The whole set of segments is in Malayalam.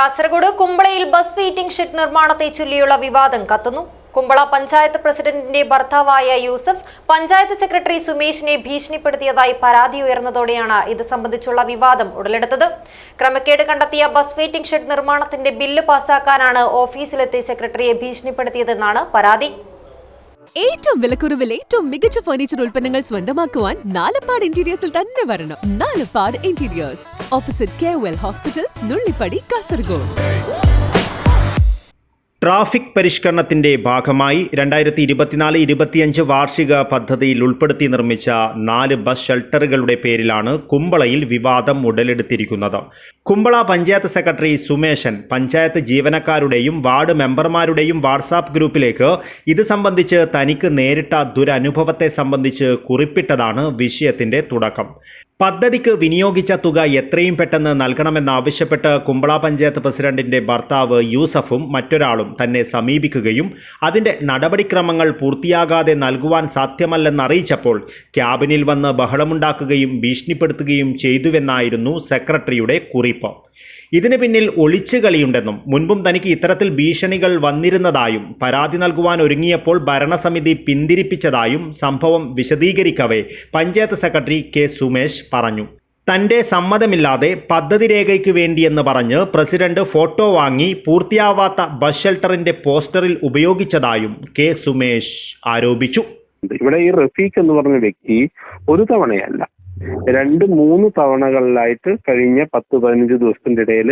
കാസർഗോഡ് കുമ്പളയിൽ ബസ് വെയിറ്റിംഗ് ഷെഡ് നിർമ്മാണത്തെ ചൊല്ലിയുള്ള വിവാദം കത്തുന്നു. കുമ്പള പഞ്ചായത്ത് പ്രസിഡന്റിന്റെ ഭർത്താവായ യൂസഫ് പഞ്ചായത്ത് സെക്രട്ടറി സുമേഷിനെ ഭീഷണിപ്പെടുത്തിയതായി പരാതി ഉയർന്നതോടെയാണ് ഇത് സംബന്ധിച്ചുള്ള വിവാദം ഉടലെടുത്തത്. ക്രമക്കേട് കണ്ടെത്തിയ ബസ് വെയിറ്റിംഗ് ഷെഡ് നിർമ്മാണത്തിന്റെ ബില്ല് പാസാക്കാനാണ് ഓഫീസിലെത്തി സെക്രട്ടറിയെ ഭീഷണിപ്പെടുത്തിയതെന്നാണ് പരാതി. ഏറ്റവും വിലക്കുറവിൽ ഏറ്റവും മികച്ച ഫർണിച്ചർ ഉൽപ്പന്നങ്ങൾ സ്വന്തമാക്കുവാൻ നാലപ്പാട് ഇന്റീരിയേഴ്സിൽ തന്നെ വരണം. Nalappad interiors opposite K well hospital Nullippady Kasaragod. Traffic പരിഷ്കരണത്തിന്റെ ഭാഗമായി രണ്ടായിരത്തി ഇരുപത്തിനാല് ഇരുപത്തിയഞ്ച് വാർഷിക പദ്ധതിയിൽ ഉൾപ്പെടുത്തി നിർമ്മിച്ച നാല് ബസ് ഷെൽട്ടറുകളുടെ പേരിലാണ് കുമ്പളയിൽ വിവാദം ഉടലെടുത്തിരിക്കുന്നത്. കുമ്പള പഞ്ചായത്ത് സെക്രട്ടറി സുമേശൻ പഞ്ചായത്ത് ജീവനക്കാരുടെയും വാർഡ് മെമ്പർമാരുടെയും വാട്സാപ്പ് ഗ്രൂപ്പിലേക്ക് ഇത് സംബന്ധിച്ച് തനിക്ക് നേരിട്ട ദുരനുഭവത്തെ സംബന്ധിച്ച് കുറിപ്പിട്ടതാണ് വിഷയത്തിന്റെ തുടക്കം. പദ്ധതിക്ക് വിനിയോഗിച്ച തുക എത്രയും പെട്ടെന്ന് നൽകണമെന്നാവശ്യപ്പെട്ട് കുമ്പള പഞ്ചായത്ത് പ്രസിഡന്റിന്റെ ഭർത്താവ് യൂസഫും മറ്റൊരാളും തന്നെ സമീപിക്കുകയും അതിന്റെ നടപടിക്രമങ്ങൾ പൂർത്തിയാകാതെ നൽകുവാൻ സാധ്യമല്ലെന്നറിയിച്ചപ്പോൾ ക്യാബിനിൽ വന്ന് ബഹളമുണ്ടാക്കുകയും ഭീഷണിപ്പെടുത്തുകയും ചെയ്തുവെന്നായിരുന്നു സെക്രട്ടറിയുടെ കുറിപ്പ്. ഇതിന് പിന്നിൽ ഒളിച്ചു കളിയുണ്ടെന്നും മുൻപും തനിക്ക് ഇത്തരത്തിൽ ഭീഷണികൾ വന്നിരുന്നതായും പരാതി നൽകുവാൻ ഒരുങ്ങിയപ്പോൾ ഭരണസമിതി പിന്തിരിപ്പിച്ചതായും സംഭവം വിശദീകരിക്കവേ പഞ്ചായത്ത് സെക്രട്ടറി കെ. സുമേഷ് പറഞ്ഞു. തന്റെ സമ്മതമില്ലാതെ പദ്ധതി രേഖയ്ക്ക് വേണ്ടിയെന്ന് പറഞ്ഞ് പ്രസിഡന്റ് ഫോട്ടോ വാങ്ങി പൂർത്തിയാവാത്ത ബസ് ഷെൽട്ടറിന്റെ പോസ്റ്ററിൽ ഉപയോഗിച്ചതായും കെ. സുമേഷ് ആരോപിച്ചു. ഇവിടെ ഈ റഫീഖ് എന്ന് പറഞ്ഞ വ്യക്തി ഒരു തവണയല്ല രണ്ട് മൂന്ന് തവണകളിലായിട്ട് കഴിഞ്ഞ പത്ത് പതിനഞ്ച് ദിവസത്തിന്റെ ഇടയിൽ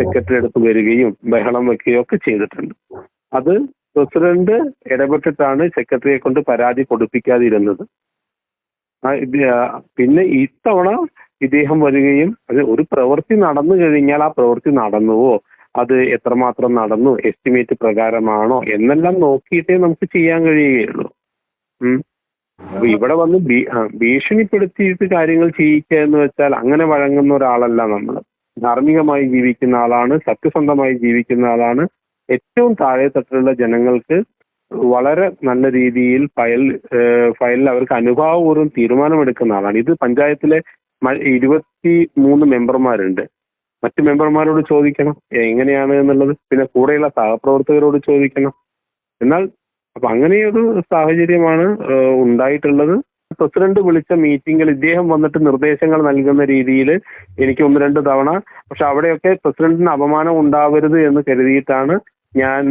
സെക്രട്ടറി അടുത്ത് വരികയും ബഹളം വെക്കുകയും ഒക്കെ ചെയ്തിട്ടുണ്ട്. അത് പ്രസിഡന്റ് ഇടപെട്ടിട്ടാണ് സെക്രട്ടറിയെ കൊണ്ട് പരാതി കൊടുപ്പിക്കാതിരുന്നത്. പിന്നെ ഇത്തവണ ഇദ്ദേഹം വരികയും അത് ഒരു പ്രവൃത്തി നടന്നു കഴിഞ്ഞാൽ ആ പ്രവൃത്തി നടന്നുവോ? അത് എത്രമാത്രം നടന്നു? എസ്റ്റിമേറ്റ് പ്രകാരമാണോ? എന്നെല്ലാം നോക്കിയിട്ടേ നമുക്ക് ചെയ്യാൻ കഴിയുകയുള്ളൂ. അപ്പൊ ഇവിടെ വന്ന് ഭീഷണിപ്പെടുത്തിയിട്ട് കാര്യങ്ങൾ ചെയ്യിക്കുക എന്ന് വെച്ചാൽ അങ്ങനെ വഴങ്ങുന്ന ഒരാളല്ല നമ്മൾ. ധാർമ്മികമായി ജീവിക്കുന്ന ആളാണ് സത്യസന്ധമായി ജീവിക്കുന്ന ആളാണ്. ഏറ്റവും താഴെ തട്ടിലുള്ള ജനങ്ങൾക്ക് വളരെ നല്ല രീതിയിൽ ഫയൽ ഫയലിൽ അവർക്ക് അനുഭാവപൂർവം തീരുമാനമെടുക്കുന്ന ആളാണ്. ഇത് പഞ്ചായത്തിലെ ഇരുപത്തി മൂന്ന് മെമ്പർമാരുണ്ട്. മറ്റു മെമ്പർമാരോട് ചോദിക്കണം എങ്ങനെയാണ് എന്നുള്ളത്. പിന്നെ കൂടെയുള്ള സഹപ്രവർത്തകരോട് ചോദിക്കണം. എന്നാൽ അപ്പൊ അങ്ങനെയൊരു സാഹചര്യമാണ് ഉണ്ടായിട്ടുള്ളത്. പ്രസിഡന്റ് വിളിച്ച മീറ്റിംഗിൽ ഇദ്ദേഹം വന്നിട്ട് നിർദ്ദേശങ്ങൾ നൽകുന്ന രീതിയിൽ എനിക്ക് ഒന്ന് രണ്ട് തവണ പക്ഷെ അവിടെയൊക്കെ പ്രസിഡന്റിന് അപമാനം ഉണ്ടാവരുത് എന്ന് കരുതിയിട്ടാണ് ഞാൻ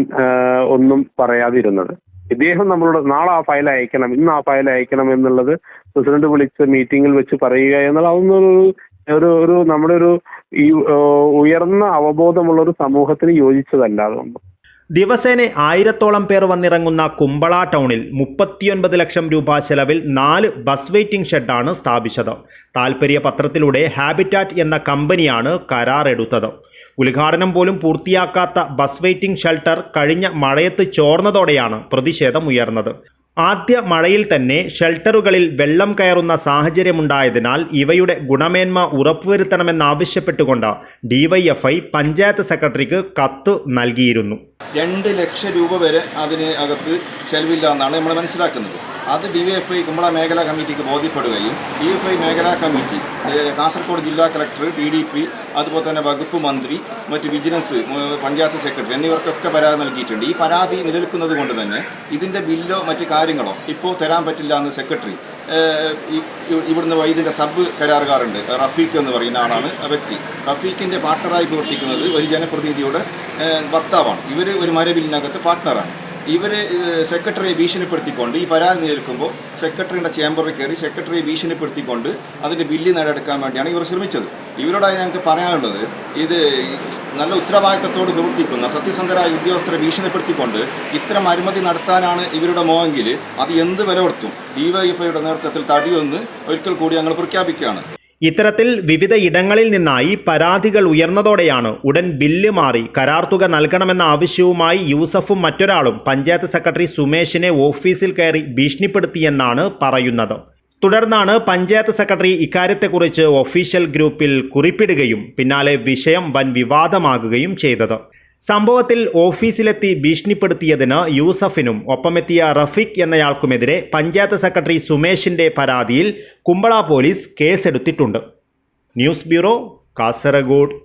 ഒന്നും പറയാതിരുന്നത്. ഇദ്ദേഹം നമ്മളോട് നാളെ ആ ഫയൽ അയക്കണം ഇന്ന് ആ ഫയൽ അയക്കണം എന്നുള്ളത് പ്രസിഡന്റ് വിളിച്ച മീറ്റിംഗിൽ വെച്ച് പറയുക എന്നുള്ള അതൊന്നും ഒരു ഒരു ഒരു നമ്മുടെ ഒരു ഈ ഉയർന്ന അവബോധമുള്ള ഒരു സമൂഹത്തിന് യോജിച്ചതല്ല അതുകൊണ്ട്. ദിവസേന ആയിരത്തോളം പേർ വന്നിറങ്ങുന്ന കുമ്പള ടൗണിൽ മുപ്പത്തിയൊൻപത് ലക്ഷം രൂപ ചെലവിൽ നാല് ബസ് വെയിറ്റിംഗ് ഷെഡാണ് സ്ഥാപിച്ചത്. താൽപ്പര്യ പത്രത്തിലൂടെ ഹാബിറ്റാറ്റ് എന്ന കമ്പനിയാണ് കരാറെടുത്തത്. ഉദ്ഘാടനം പോലും പൂർത്തിയാക്കാത്ത ബസ് വെയിറ്റിംഗ് ഷെൽട്ടർ കഴിഞ്ഞ മഴയത്ത് ചോർന്നതോടെയാണ് പ്രതിഷേധം ഉയർന്നത് ആദ്യ മഴയിൽ തന്നെ ഷെൽട്ടറുകളിൽ വെള്ളം കയറുന്ന സാഹചര്യമുണ്ടായതിനാൽ ഇവയുടെ ഗുണമേന്മ ഉറപ്പുവരുത്തണമെന്നാവശ്യപ്പെട്ടുകൊണ്ട് ഡിവൈഎഫ്ഐ പഞ്ചായത്ത് സെക്രട്ടറിക്ക് കത്ത് നൽകിയിരുന്നു. രണ്ട് ലക്ഷം രൂപ വരെ അതിന് അകത്ത് ചെലവില്ല എന്നാണ് നമ്മൾ മനസ്സിലാക്കുന്നത്. അത് D Y F I Kumbla മേഖലാ കമ്മിറ്റിക്ക് ബോധ്യപ്പെടുകയും ഡി എഫ് ഐ മേഖലാ കമ്മിറ്റി കാസർഗോഡ് ജില്ലാ കളക്ടർ ഡി ഡി പി അതുപോലെ തന്നെ വകുപ്പ് മന്ത്രി മറ്റ് വിജിലൻസ് പഞ്ചായത്ത് സെക്രട്ടറി എന്നിവർക്കൊക്കെ പരാതി നൽകിയിട്ടുണ്ട്. ഈ പരാതി നിലനിൽക്കുന്നത് കൊണ്ട് തന്നെ ഇതിന്റെ ബില്ലോ മറ്റ് കാര്യങ്ങളോ ഇപ്പോൾ തരാൻ പറ്റില്ല എന്ന് സെക്രട്ടറി ഇവിടുന്ന് ഇതിന്റെ സബ് കരാറുകാരുണ്ട് റഫീഖ് എന്ന് പറയുന്ന ആളാണ് വ്യക്തി. റഫീഖിന്റെ പാർട്ണറായി പ്രവർത്തിക്കുന്നത് ഒരു ജനപ്രതിനിധിയുടെ ഭർത്താവാണ്. ഇവർ ഒരു മരബില്ലിനകത്ത് പാർട്ട്ണറാണ്. ഇവർ സെക്രട്ടറിയെ ഭീഷണിപ്പെടുത്തിക്കൊണ്ട് ഈ പരാതി നിൽക്കുമ്പോൾ സെക്രട്ടറിയുടെ ചേംബറിൽ കയറി സെക്രട്ടറിയെ ഭീഷണിപ്പെടുത്തിക്കൊണ്ട് അതിന്റെ ബില്ല് നേടിയെടുക്കാൻ വേണ്ടിയാണ് ഇവർ ശ്രമിച്ചത്. ഇവരോടായി ഞങ്ങൾക്ക് പറയാനുള്ളത് ഇത് നല്ല ഉത്തരവാദിത്തത്തോട് പ്രവർത്തിക്കുന്ന സത്യസന്ധരായ ഉദ്യോഗസ്ഥരെ ഭീഷണിപ്പെടുത്തിക്കൊണ്ട് ഇത്തരം അഴിമതി നടത്താനാണ് ഇവരുടെ മോഹെങ്കിൽ അത് എന്ത് വില കൊടുത്തും ഡിവൈഎഫ്ഐയുടെ നേതൃത്വത്തിൽ തടിയൊന്ന് ഒരിക്കൽ കൂടി ഞങ്ങൾ പ്രഖ്യാപിക്കുകയാണ്. ഇത്തരത്തിൽ വിവിധ ഇടങ്ങളിൽ നിന്നായി പരാതികൾ ഉയർന്നതോടെയാണ് ഉടൻ ബില്ല് മാറി കരാർ തുക നൽകണമെന്ന ആവശ്യവുമായി യൂസഫും മറ്റൊരാളും പഞ്ചായത്ത് സെക്രട്ടറി സുമേഷിനെ ഓഫീസിൽ കയറി ഭീഷണിപ്പെടുത്തിയെന്നാണ് പറയുന്നത്. തുടർന്നാണ് പഞ്ചായത്ത് സെക്രട്ടറി ഇക്കാര്യത്തെക്കുറിച്ച് ഒഫീഷ്യൽ ഗ്രൂപ്പിൽ കുറിപ്പിടുകയും പിന്നാലെ വിഷയം വൻ വിവാദമാകുകയും ചെയ്തത്. സംഭവത്തിൽ ഓഫീസിലെത്തി ഭീഷണിപ്പെടുത്തിയതിന് യൂസഫിനും ഒപ്പമെത്തിയ റഫീഖ് എന്നയാൾക്കുമെതിരെ പഞ്ചായത്ത് സെക്രട്ടറി സുമേഷിന്റെ പരാതിയിൽ കുമ്പള പോലീസ് കേസെടുത്തിട്ടുണ്ട്. News bureau Kasaragod.